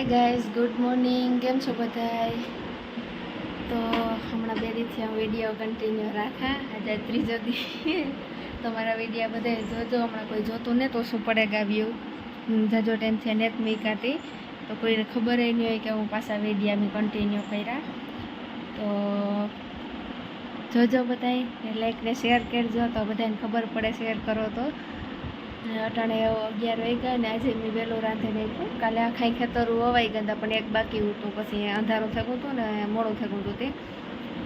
Hi guys good morning કેમ છો બધાય? તો હમણાં બે દિવસથી હું વીડિયો કન્ટિન્યુ રાખા. આજે ત્રીજો દી. તમારા વિડીયા બધા જોજો. હમણાં કોઈ જોતું ને તો શું પડે ગાવ્યું જાજો ટાઈમ નેટ નેત મીકાતી તો કોઈને ખબર નહીં હોય કે હું પાછા વિડીયા મેં કન્ટિન્યુ કર્યા. તો જોજો બધાય લાઈક ને શેર કરજો. તો બધાને ખબર પડે શેર કરો તો. અટાણે અગિયાર વાગ્યા ને આજે મેં વહેલું રાંધે નાખ્યું કાલે આખાઈ ખેતરું વવાઈ ગયા પણ એક બાકી હતું. પછી અંધારું થયું હતું ને મોડું થયું હતું તે.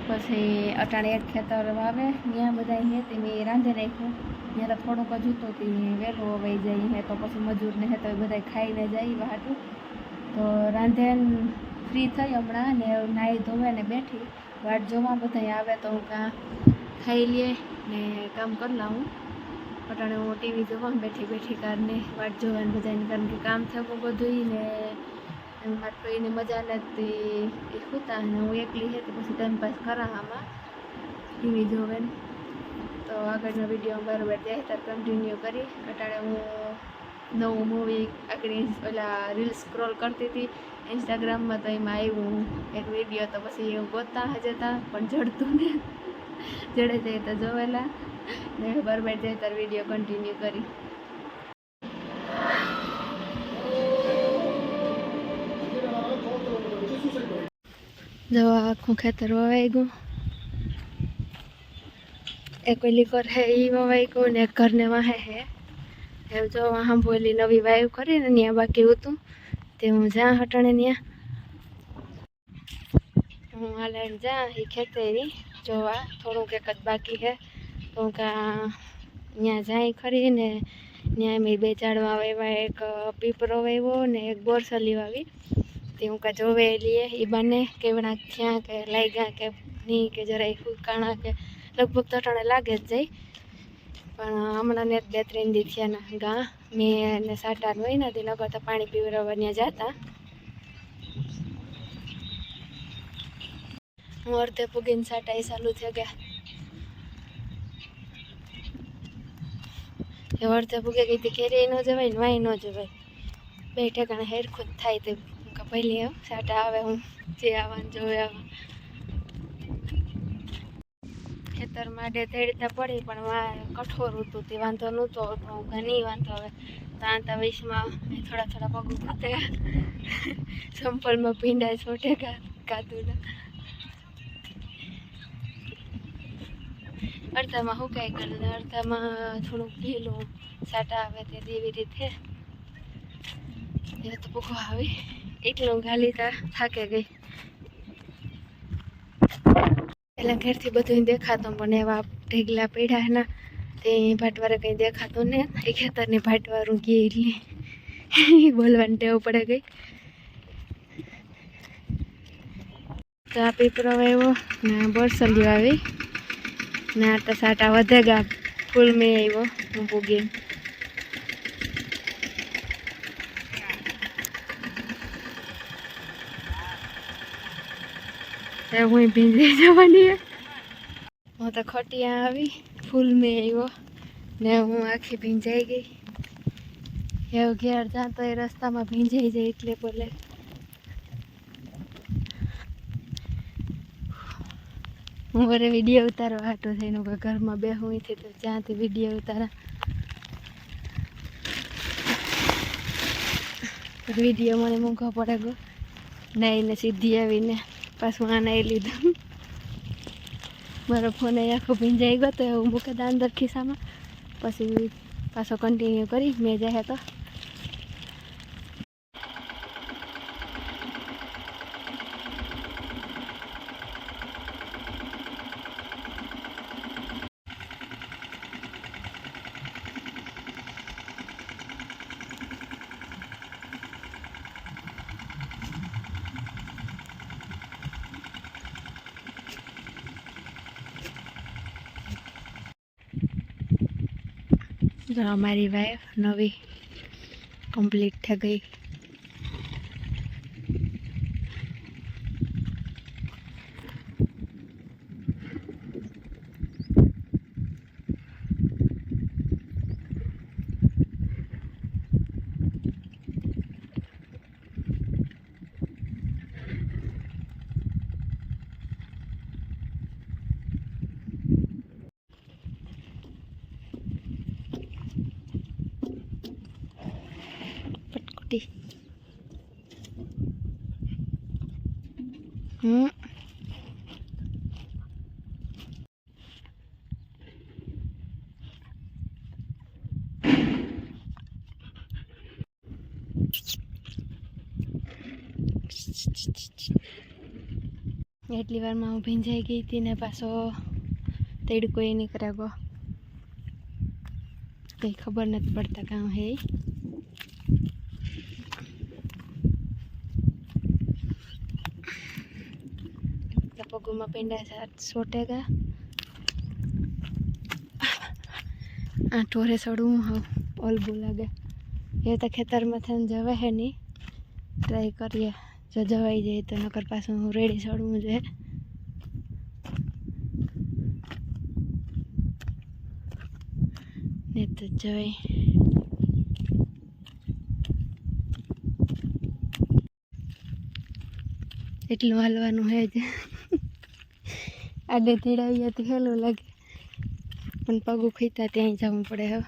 પછી અટાણે એક ખેતર વાવે, ત્યાં બધા હે તે મેં રાંધે નાખ્યું ત્યાં થોડુંક જ હતું તે વહેલું વવાઈ જાય હે, તો પછી મજૂરને હે તો એ બધા ખાઈને જાય વાટું તો રાંધે ફ્રી થઈ હમણાં ને નાહી ધોવે ને બેઠી. વાટ જોવા બધા આવે તો હું કાં ખાઈ લઈએ ને કામ કરી લાવું અટાણે હું ટીવી જોવા બેઠી બેઠી કારને વાટ જોવાની બધાને કારણ કે કામ થયું બધું ને એમ તો એની મજા નથી. એ સૂતા અને હું એકલી છે તો પછી ટાઈમ પાસ કરા આમાં ટીવી જોવે તો આગળનો વીડિયો બરાબર જાય ત્યારે કન્ટિન્યુ કરી. અટાણે હું નવું મૂવી આગળ ઓલા રીલ્સ સ્ક્રોલ કરતી હતી. ઇન્સ્ટાગ્રામમાં તો એમાં આવ્યું એક વીડિયો તો પછી એવું ગોતતા જતા, પણ જડતું ને. જડે જાય તો જોવેલા. ને બરાબર જાય તાર વીડિયો કન્ટિન્યુ કરી. જવા આખું ખેતર વવાઈ ગયું. એક ઓલી કર હે એ વવાઈ ગયું ને એક ઘરને વાહે હે. એમ જો સાંભળેલી નવી વાયુ કરી ને ત્યાં બાકી હતું. તે હું જ્યાં હટણે ત્યાં. હું હાલે જા એ ખેતરી. જોવા થોડુંક એક જ બાકી છે તો કા ત્યાં જાય ખરી ને ત્યાં મેં બે ઝાડવા વાવ્યા એક પીપરો વાવ્યો ને એક બોરસલી વાવી. તે હું કાં જોવે લઈએ એ બંને કેવડા થયા કે લાગ્યા કે નહીં કે જરાય ફૂકાણા કે લગભગ તો અટાણે લાગે જ જાય. પણ હમણાં ને બે ત્રણ દી થયા ના ગા, મેં એને સાટાર હોય ને તે નગર તો પાણી પીવરાવવા ત્યાં જતા. હું અડધે પૂગીને સાટા એ ચાલુ થઈ ગયા. એ વળતે ભૂગે ગઈ હતી કેરી ન જવાય ને વાય ન જવાય. બે ઠેકાણે હેરખું જ થાય તે કે પહેલી સાટા આવે હું જે આવવાનું જોવે આવે. ખેતર માટે તેડતા પડી પણ વા કઠોર હતું તે વાંધો નહોતો હું ઘણી વાંધો હવે. તાંતા વીસમાં થોડા થોડા પગ ઉભતે સંપલમાં ભીંડા છોટે કાતુના અડધામાં હુકાઈ કરે ને અડધામાં થોડુંક ઢીલું સાટા આવે તે એવી રીતે. એ તો ભૂખો આવી. એટલું ગાલી થાકે ગઈ. એટલે ઘેરથી બધું દેખાતું પણ એવા ઢેગલા પડ્યા એના તે ભાટવારે કંઈ દેખાતું ને, એ ખેતરની ભાટવારું ગઈ એટલે બોલવાની ટેવ પડે ગઈ. તો આ પેપરો આવ્યો ને બોરસલિયો આવી. ને આ તો સાટા વધે ગા. ફૂલ મેં આવ્યો હું પૂગી હું ભીંજી જવાની. હું. તો ખટિયા આવી, ફૂલ મેં આવ્યો ને હું આખી ભીંજાઈ ગઈ. એવું ઘેર જાતો એ રસ્તામાં ભીંજાઈ જાય એટલે બોલે. હું વરે વીડિયો ઉતારવા હાટો થઈને ઘરમાં બેહું અહીંથી તો જ્યાંથી વીડિયો ઉતારા. વીડિયો મને મૂકવા પડે ગયો નાઈને સીધી આવીને પાછું આ નાઈ લીધું. મારો ફોન આખો ભીંજાઈ ગયો તો હું મૂકે અંદર ખિસ્સામાં. પછી પાછો કન્ટિન્યુ કરી, મેં જાય તો અમારી વાઈફ નવી કમ્પ્લીટ થઈ ગઈ. હેઠી હમ. એટલી વારમાં હું ભીંજાઈ ગઈ હતી ને પાછો તેડકો એ ગો કંઈ ખબર નથી પડતા કામ હે. પગુમાં પેંડા સોટેગા આ ટોરે સડવું હા, ઓલબું લાગે. એ તો ખેતરમાં થઈને જવે હે નહીં ટ્રાય કરીએ. જો જવાઈ જાય તો નકર પાછું હું રેડી સડવું જોઈએ ને તો જવાય. એટલું હાલવાનું હે જ. આડે તેડાવીએ તો હેલું લાગે. પણ પગ ખીતા ત્યાં જવું પડે હવે.